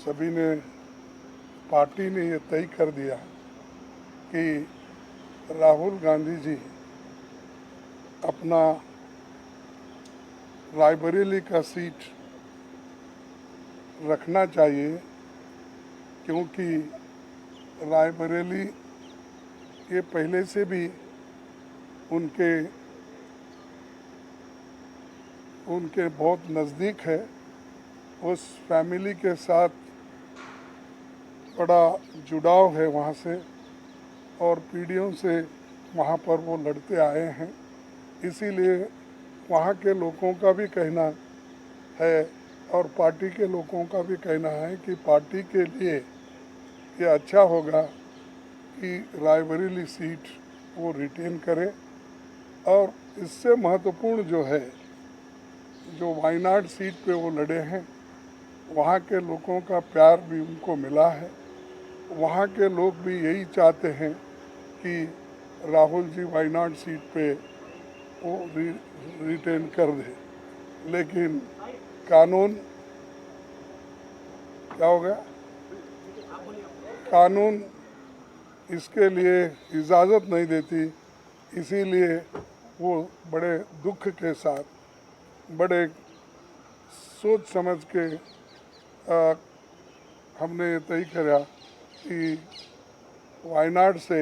सभी ने, पार्टी ने ये तय कर दिया कि राहुल गांधी जी अपना रायबरेली का सीट रखना चाहिए, क्योंकि रायबरेली ये पहले से भी उनके उनके बहुत नज़दीक है। उस फैमिली के साथ बड़ा जुड़ाव है वहाँ से और पीढ़ियों से वहाँ पर वो लड़ते आए हैं। इसीलिए वहाँ के लोगों का भी कहना है और पार्टी के लोगों का भी कहना है कि पार्टी के लिए ये अच्छा होगा कि रायबरेली सीट वो रिटेन करे। और इससे महत्वपूर्ण जो है, जो वायनाड सीट पे वो लड़े हैं, वहाँ के लोगों का प्यार भी उनको मिला है। वहाँ के लोग भी यही चाहते हैं कि राहुल जी वायनाड सीट पे वो रिटेन कर दे। लेकिन कानून क्या हो गया? कानून इसके लिए इजाज़त नहीं देती इसीलिए वो बड़े दुख के साथ बड़े सोच समझ के आ, हमने तय करा कि वायनाड से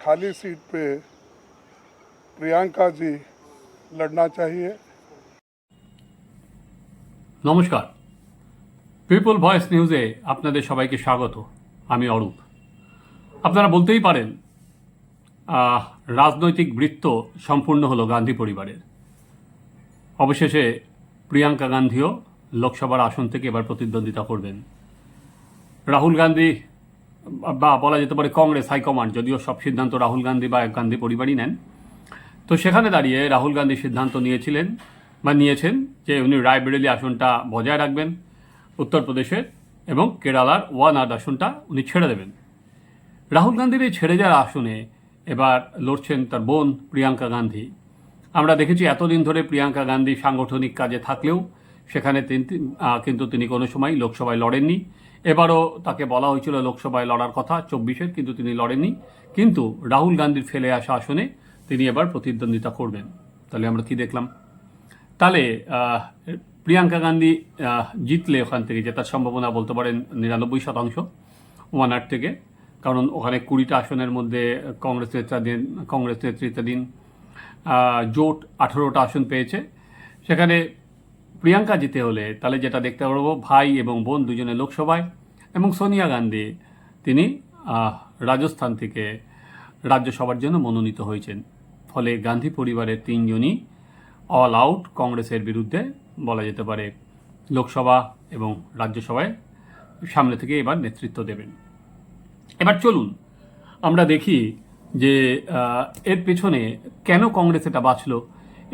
खाली सीट पे प्रियंका जी लड़ना चाहिए নমস্কার পিপল ভয়েস নিউজে আপনাদের সবাইকে স্বাগত আমি অরূপ আপনারা বলতেই পারেন আহ, রাজনৈতিক বৃত্ত সম্পূর্ণ হলো গান্ধী পরিবারের অবশেষে প্রিয়াঙ্কা গান্ধীও লোকসভার আসন থেকে এবার প্রতিদ্বন্দ্বিতা করবেন রাহুল গান্ধী বা বলা যেতে পারে কংগ্রেস হাইকমান্ড, যদিও সব সিদ্ধান্ত রাহুল গান্ধী বা গান্ধী পরিবারই নেন। তো সেখানে দাঁড়িয়ে রাহুল গান্ধী সিদ্ধান্ত নিয়েছিলেন বা নিয়েছেন যে উনি রায়বেরেলি আসনটা বজায় রাখবেন উত্তরপ্রদেশের এবং কেরালার ওয়ানাড আসনটা উনি ছেড়ে দেবেন। রাহুল গান্ধীর এই ছেড়ে যাওয়ার আসনে এবার লড়ছেন তার বোন প্রিয়াঙ্কা গান্ধী। আমরা দেখেছি এতদিন ধরে প্রিয়াঙ্কা গান্ধী সাংগঠনিক কাজে থাকলেও সেখানে কিন্তু তিনি কোনো সময় লোকসভায় লড়েননি। এবারও তাকে বলা হয়েছিল লোকসভায় লড়ার কথা, চব্বিশের কিন্তু তিনি লড়েননি। কিন্তু রাহুল গান্ধীর ফেলে আসা আসনে তিনি এবার প্রতিদ্বন্দ্বিতা করবেন। তাহলে আমরা কি দেখলাম? তাহলে প্রিয়াঙ্কা গান্ধী জিতলে ওখান থেকে জেতার সম্ভাবনা বলতে পারেন নিরানব্বই শতাংশ ওয়ান আট থেকে। কারণ ওখানে কুড়িটা আসনের মধ্যে কংগ্রেস নেতৃত্বাধীন কংগ্রেস নেতৃত্বাধীন জোট আঠেরোটা আসন পেয়েছে। সেখানে প্রিয়াঙ্কা জিতে হলে তাহলে যেটা দেখতে পারব, ভাই এবং বোন দুজনে লোকসভায় এবং সোনিয়া গান্ধী, তিনি রাজস্থান থেকে রাজ্যসভার জন্য মনোনীত হয়েছেন। ফলে গান্ধী পরিবারের তিনজনই অল আউট কংগ্রেসের বিরুদ্ধে বলা যেতে পারে লোকসভা এবং রাজ্যসভায় সামনে থেকে এবার নেতৃত্ব দেবেন। এবার চলুন, আমরা দেখি যে এর পেছনে কেন কংগ্রেস এটা বাঁচল,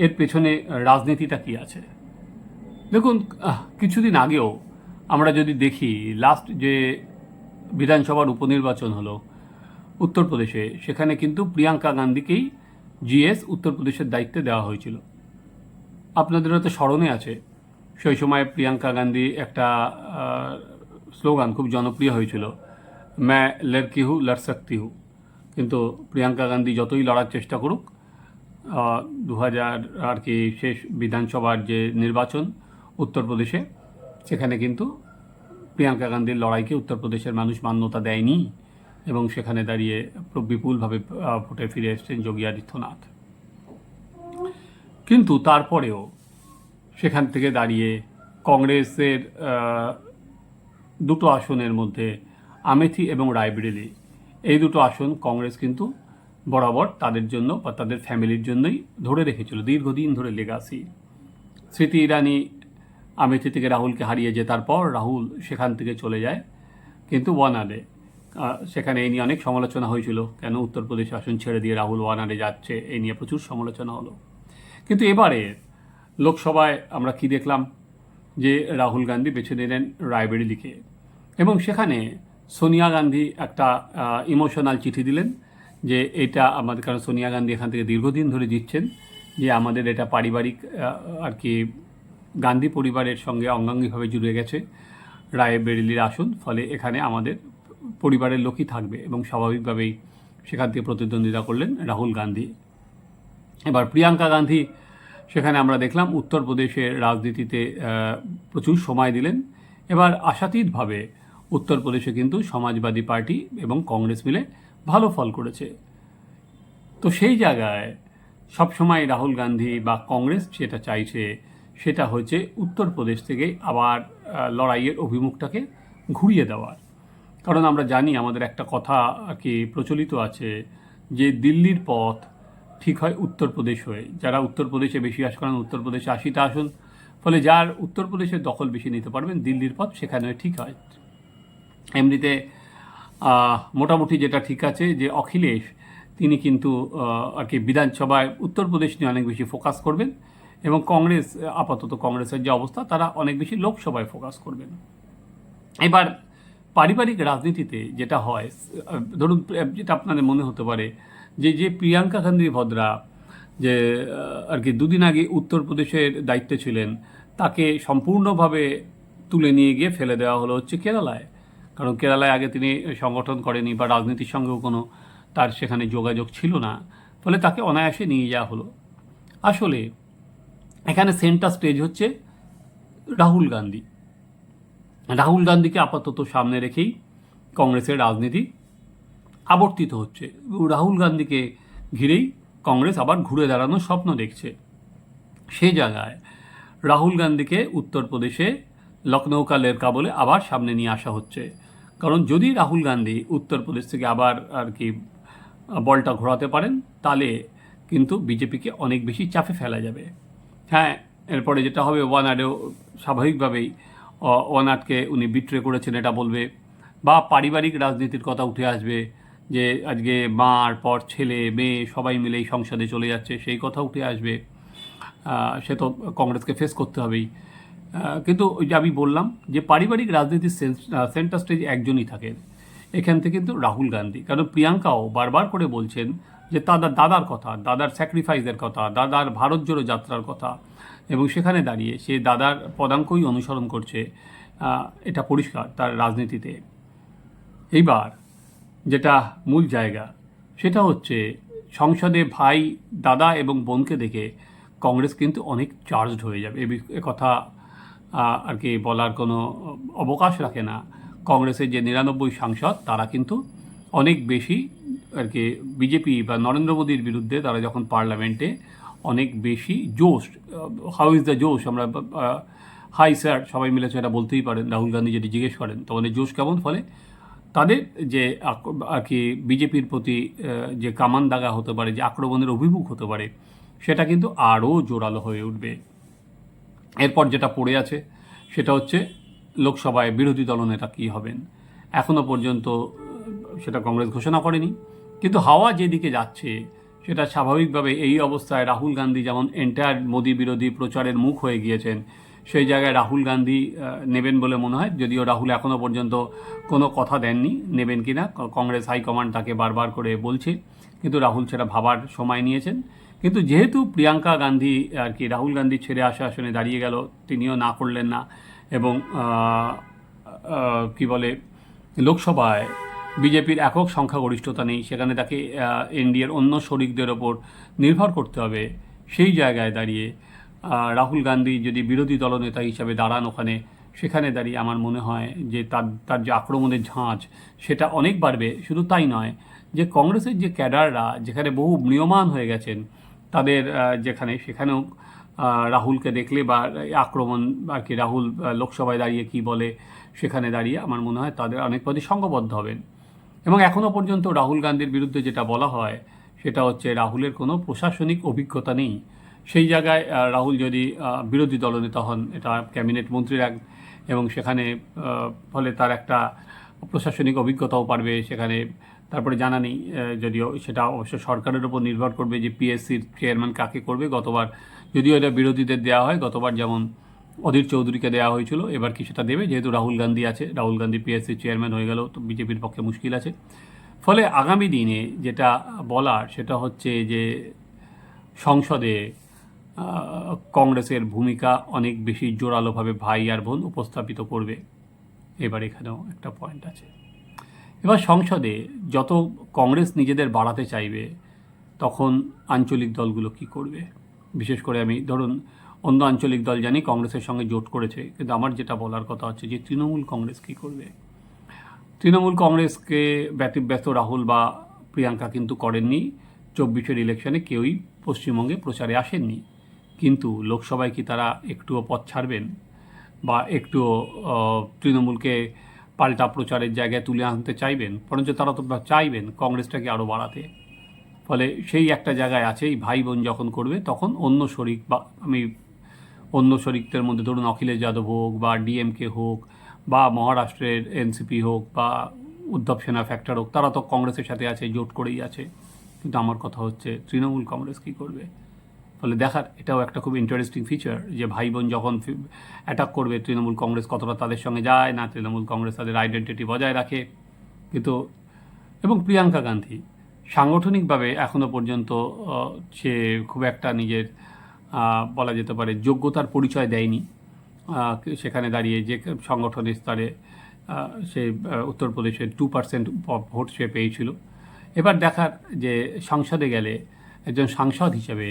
এর পেছনে রাজনীতিটা কি আছে? দেখুন কিছুদিন আগেও আমরা যদি দেখি লাস্ট যে বিধানসভার উপনির্বাচন হলো উত্তরপ্রদেশে, সেখানে কিন্তু প্রিয়াঙ্কা গান্ধীকেই জিএস উত্তরপ্রদেশের দায়িত্বে দেওয়া হয়েছিল। আপনাদের হয়তো স্মরণে আছে, সেই সময় প্রিয়াঙ্কা গান্ধী একটা স্লোগান খুব জনপ্রিয় হয়েছিল ম্যা লড়কি হু, লড় সকতি হু। কিন্তু প্রিয়াঙ্কা গান্ধী যতই লড়ার চেষ্টা করুক দু হাজার আর কি শেষ বিধানসভার যে নির্বাচন উত্তরপ্রদেশে, সেখানে কিন্তু প্রিয়াঙ্কা গান্ধীর লড়াইকে উত্তরপ্রদেশের মানুষ মান্যতা দেয়নি এবং সেখানে দাঁড়িয়ে বিপুলভাবে ভোটে ফিরে এসেছেন যোগী আদিত্যনাথ। কিন্তু তারপরেও সেখান থেকে দাঁড়িয়ে কংগ্রেসের দুটো আসনের মধ্যে আমেথি এবং রায়বেরেলি, এই দুটো আসন কংগ্রেস কিন্তু বরাবর তাদের জন্য বা তাদের ফ্যামিলির জন্যই ধরে রেখেছিল, দীর্ঘদিন ধরে লেগাসি স্মৃতি ইরানি আমেথি থেকে রাহুলকে হারিয়ে জেতার পর রাহুল সেখান থেকে চলে যায়, কিন্তু ওয়ানাডে। সেখানে এই নিয়ে অনেক সমালোচনা হয়েছিল, কেন উত্তরপ্রদেশ আসন ছেড়ে দিয়ে রাহুল ওয়ানাডে যাচ্ছে, এই নিয়ে প্রচুর সমালোচনা হলো। কিন্তু এবারে লোকসভায় আমরা কি দেখলাম? যে রাহুল গান্ধী বেছে নিলেন রায়বেরেলিকে এবং সেখানে সোনিয়া গান্ধী একটা ইমোশনাল চিঠি দিলেন যে এটা আমাদের, কারণ সোনিয়া গান্ধী এখান থেকে দীর্ঘদিন ধরে জিতছেন, যে আমাদের এটা পারিবারিক আর কি গান্ধী পরিবারের সঙ্গে অঙ্গাঙ্গিভাবে জুড়ে গেছে। রায় বেরেলির আসন, ফলে এখানে আমাদের পরিবারের লোকই থাকবে এবং স্বাভাবিকভাবেই সেখান থেকে প্রতিদ্বন্দ্বিতা করলেন রাহুল গান্ধী। এবার প্রিয়াঙ্কা গান্ধী, সেখানে আমরা দেখলাম উত্তরপ্রদেশের রাজনীতিতে প্রচুর সময় দিলেন। এবার আশাতীতভাবে উত্তরপ্রদেশে কিন্তু সমাজবাদী পার্টি এবং কংগ্রেস মিলে ভালো ফল করেছে। তো সেই জায়গায় সবসময় রাহুল গান্ধী বা কংগ্রেস যেটা চাইছে সেটা হচ্ছে উত্তরপ্রদেশ থেকে আবার লড়াইয়ের অভিমুখটাকে ঘুরিয়ে দেওয়ার। কারণ আমরা জানি আমাদের একটা কথা কি প্রচলিত আছে যে দিল্লির পথ ঠিক হয় উত্তরপ্রদেশ হয়ে। যারা উত্তরপ্রদেশে বেশি আস করেন উত্তরপ্রদেশে আশিটা আসন, ফলে যার উত্তরপ্রদেশের দখল বেশি নিতে পারবেন, দিল্লির পথ সেখানে ঠিক হয়। এমনিতে মোটামুটি যেটা ঠিক আছে যে অখিলেশ, তিনি কিন্তু আর কি বিধানসভায় উত্তরপ্রদেশ নিয়ে অনেক বেশি ফোকাস করবেন। এবং কংগ্রেস, আপাতত কংগ্রেসের যে অবস্থা, তারা অনেক বেশি লোকসভায় ফোকাস করবেন। এবার পারিবারিক রাজনীতিতে যেটা হয়, ধরুন, যেটা আপনাদের মনে হতে পারে, যে যে প্রিয়াঙ্কা গান্ধী ভদ্রা, যে আর কি, দুদিন আগে উত্তরপ্রদেশের দায়িত্বে ছিলেন, তাকে সম্পূর্ণভাবে তুলে নিয়ে গিয়ে ফেলে দেওয়া হলো হচ্ছে কেরালায়। কারণ কেরালায় আগে তিনি সংগঠন করেনি বা রাজনীতির সঙ্গেও কোনো তার সেখানে যোগাযোগ ছিল না। ফলে তাকে অনায়াসে নিয়ে যাওয়া হলো। আসলে এখানে সেন্টার স্টেজ হচ্ছে রাহুল গান্ধী। রাহুল গান্ধীকে আপাতত সামনে রেখেই কংগ্রেসের রাজনীতি আবর্তিত হচ্ছে। রাহুল গান্ধীকে ঘিরেই কংগ্রেস আবার ঘুরে দাঁড়ানোর স্বপ্ন দেখছে। সে জায়গায় রাহুল গান্ধীকে উত্তরপ্রদেশে লখনৌ কাবলে আবার সামনে নিয়ে আসা হচ্ছে। কারণ যদি রাহুল গান্ধী উত্তরপ্রদেশ থেকে আবার আর কি বলটা ঘোরাতে পারেন, তাহলে কিন্তু বিজেপিকে অনেক বেশি চাপে ফেলা যাবে। হ্যাঁ এরপরে যেটা হবে, ওয়ানাডেও স্বাভাবিকভাবেই ওয়ান ওয়ানাডকে উনি বিট্রে করেছেন, এটা বলবে। বা পারিবারিক রাজনীতির কথা উঠে আসবে যে, আজকে মার পর ছেলে, মেয়ে সবাই মিলে এই সংসদে চলে যাচ্ছে, সেই কথা উঠে আসবে। সে তো কংগ্রেসকে ফেস করতে হবেই। কিন্তু ওই যে আমি বললাম যে, পারিবারিক রাজনীতির সেন্টার স্টেজ একজনই থাকেন এখান থেকে কিন্তু রাহুল গান্ধী। কারণ প্রিয়াঙ্কাও বারবার করে বলছেন যে তাদের দাদার কথা, দাদার স্যাক্রিফাইসের কথা, দাদার ভারত জোড়ো যাত্রার কথা। এবং সেখানে দাঁড়িয়ে সে দাদার পদাঙ্কই অনুসরণ করছে এটা পরিষ্কার তার রাজনীতিতে। এইবার যেটা মূল জায়গা, সেটা হচ্ছে সংসদে ভাই, দাদা এবং বোনকে দেখে কংগ্রেস কিন্তু অনেক চার্জড হয়ে যাবে। এ কথা আর কি বলার কোনো অবকাশ রাখে না। কংগ্রেসের যে নিরানব্বই সাংসদ, তারা কিন্তু অনেক বেশি আর কি বিজেপি বা নরেন্দ্র মোদীর বিরুদ্ধে তারা যখন পার্লামেন্টে অনেক বেশি জোশ, হাউ ইজ দ্য জোশ, আমরা হাই স্যার, সবাই মিলে সেটা বলতেই পারেন, রাহুল গান্ধী যদি জিজ্ঞেস করেন তখন এই জোশ কেমন? ফলে তাদের যে আর কি বিজেপির প্রতি যে কামান দাগা হতে পারে, যে আক্রমণের অভিমুখ হতে পারে, সেটা কিন্তু আরও জোরালো হয়ে উঠবে। এরপর যেটা পড়ে আছে, সেটা হচ্ছে লোকসভায় বিরোধী দলনেতা কী হবেন? এখনও পর্যন্ত সেটা কংগ্রেস ঘোষণা করেনি। কিন্তু হাওয়া যেদিকে যাচ্ছে, সেটা স্বাভাবিকভাবে এই অবস্থায় রাহুল গান্ধী যেমন এন্টায়ার মোদী বিরোধী প্রচারের মুখ হয়ে গিয়েছেন, সেই জায়গায় রাহুল গান্ধী নেবেন বলে মনে হয়। যদিও রাহুল এখনও পর্যন্ত কোনো কথা দেননি, নেবেন ক- কংগ্রেস হাইকমান্ড তাকে বারবার করে বলছে। কিন্তু রাহুল সেটা ভাবার সময় নিয়েছেন। কিন্তু যেহেতু প্রিয়াঙ্কা গান্ধী আর কি রাহুল গান্ধী ছেড়ে আসা আসনে দাঁড়িয়ে গেল, তিনিও না করলেন না। এবং কি বলে, লোকসভায় বিজেপির একক সংখ্যাগরিষ্ঠতা নেই, সেখানে তাকে এনডিএর অন্য শরিকদের ওপর নির্ভর করতে হবে, সেই জায়গায় দাঁড়িয়ে রাহুল গান্ধী যদি বিরোধী দলনেতা হিসাবে দাঁড়ান ওখানে, সেখানে দাঁড়িয়ে আমার মনে হয় যে তার তার যে আক্রমণের ঝাঁজ, সেটা অনেক বাড়বে, শুধু তাই নয় যে কংগ্রেসের যে ক্যাডাররা, যেখানে বহু ম্রিয়মান হয়ে গেছেন, তাদের যেখানে, সেখানেও রাহুলকে দেখলে বা আক্রমণ আর কি রাহুল লোকসভায় দাঁড়িয়ে কি বলে সেখানে দাঁড়িয়ে আমার মনে হয় তাদের অনেক পদে সঙ্গবদ্ধ হবেন। এবং এখনও পর্যন্ত রাহুল গান্ধীর বিরুদ্ধে যেটা বলা হয়, সেটা হচ্ছে রাহুলের কোনো প্রশাসনিক অভিজ্ঞতা নেই। সেই জায়গায় রাহুল যদি বিরোধী দলনেতা হন, এটা ক্যাবিনেট মন্ত্রীর এক এবং সেখানে ফলে তার একটা প্রশাসনিক অভিজ্ঞতাও পারবে, সেখানে তারপরে জানা নেই যদিও সেটা অবশ্য সরকারের উপর নির্ভর করবে যে পিএসসির চেয়ারম্যান কাকে করবে। গতবার যদিও এটা বিরোধীদের দেওয়া হয়, গতবার যেমন অধীর চৌধুরীকে দেওয়া হয়েছিল, এবার কি সেটা দেবে। যেহেতু রাহুল গান্ধী আছে, রাহুল গান্ধী পিএসসি চেয়ারম্যান হয়ে গেল, তো বিজেপির পক্ষে মুশকিল আছে। ফলে আগামী দিনে যেটা বলার, সেটা হচ্ছে যে সংসদে কংগ্রেসের ভূমিকা অনেক বেশি জোরালোভাবে ভাই আর বোন উপস্থাপিত করবে। এবার এখানেও একটা পয়েন্ট আছে। এবার সংসদে যত কংগ্রেস নিজেদের বাড়াতে চাইবে, তখন আঞ্চলিক দলগুলো কি করবে? বিশেষ করে আমি, ধরুন, অন্য আঞ্চলিক দল জানি কংগ্রেসের সঙ্গে জোট করেছে, কিন্তু আমার যেটা বলার কথা হচ্ছে যে তৃণমূল কংগ্রেস কি করবে? তৃণমূল কংগ্রেসকে ব্যতিব্যস্ত রাহুল বা প্রিয়াঙ্কা কিন্তু করেননি, চব্বিশের ইলেকশনে কেউই পশ্চিমবঙ্গে প্রচারে আসেননি। কিন্তু লোকসভায় কি তারা একটুও পথ ছাড়বেন বা একটুও তৃণমূলকে পাল্টা প্রচারের জায়গায় তুলে আনতে চাইবেন? বরঞ্চ তারা তো চাইবেন কংগ্রেসটাকে আরও বাড়াতে। ফলে সেই একটা জায়গায় আছে, এই ভাই বোন যখন করবে, তখন অন্য শরিক বা, আমি অন্য শরিকদের মধ্যে ধরুন অখিলেশ যাদব হোক বা ডিএমকে হোক বা মহারাষ্ট্রের এনসিপি হোক বা উদ্ধব সেনা ফ্যাক্টর হোক, তারা তো কংগ্রেসের সাথে আছে, জোট করেই আছে। কিন্তু আমার কথা হচ্ছে, তৃণমূল কংগ্রেস কী করবে? ফলে দেখার, এটাও একটা খুব ইন্টারেস্টিং ফিচার যে ভাই বোন যখন অ্যাটাক করবে, তৃণমূল কংগ্রেস কতটা তাদের সঙ্গে যায় না, তৃণমূল কংগ্রেস তাদের আইডেন্টিটি বজায় রাখে। কিন্তু, এবং প্রিয়াঙ্কা গান্ধী সাংগঠনিকভাবে এখনও পর্যন্ত সে খুব একটা নিজের বলা যেতে পারে যোগ্যতার পরিচয় দেয়নি। সেখানে দাঁড়িয়ে যে সংগঠনের স্তরে সে উত্তরপ্রদেশের টু পার্সেন্ট ভোট সে পেয়েছিল। এবার দেখার যে সংসদে গেলে একজন সাংসদ হিসেবে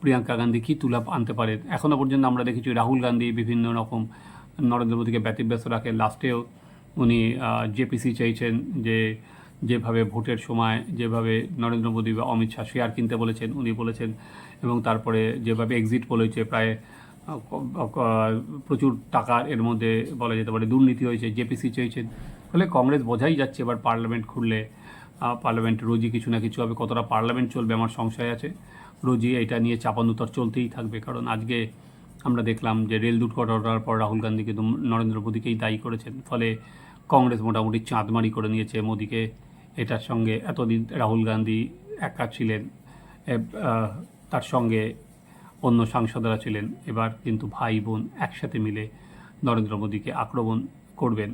প্রিয়াঙ্কা গান্ধী কী তুলা আনতে পারেন এখনও পর্যন্ত আমরা দেখেছি রাহুল গান্ধী বিভিন্ন রকম নরেন্দ্র মোদীকে ব্যতিব্যস্ত রাখে। লাস্টেও উনি জেপিসি চাইছেন যে যেভাবে ভোটের সময় যেভাবে নরেন্দ্র মোদী বা অমিত শাহ শেয়ার কিনতে বলেছেন, উনি বলেছেন এবং তারপরে যেভাবে এক্সিট বলেছে প্রায় প্রচুর টাকার এর মধ্যে বলা যেতে পারে দুর্নীতি হয়েছে জেপিসি চেয়েছেন। ফলে কংগ্রেস বোঝাই যাচ্ছে এবার পার্লামেন্ট খুললে পার্লামেন্ট রোজই কিছু না কিছু হবে, কতটা পার্লামেন্ট চলবে আমার সংশয় আছে। রোজই এটা নিয়ে চাপানুতর চলতেই থাকবে, কারণ আজকে আমরা দেখলাম যে রেল দুর্ঘটনার পর রাহুল গান্ধী কিন্তু নরেন্দ্র মোদীকেই দায়ী করেছেন। ফলে কংগ্রেস মোটামুটি চাঁদমারি করে নিয়েছে মোদীকে। এটার সঙ্গে এতদিন রাহুল গান্ধী একা ছিলেন তার সঙ্গে অন্য সাংসদরা ছিলেন, এবার কিন্তু ভাই বোন একসাথে মিলে নরেন্দ্র মোদীকে আক্রমণ করবেন।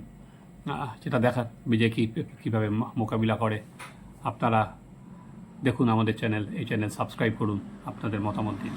সেটা দেখার বিজয় কী, কীভাবে মোকাবিলা করে। আপনারা দেখুন আমাদের চ্যানেল, এই চ্যানেল সাবস্ক্রাইব করুন আপনাদের মতামত দিন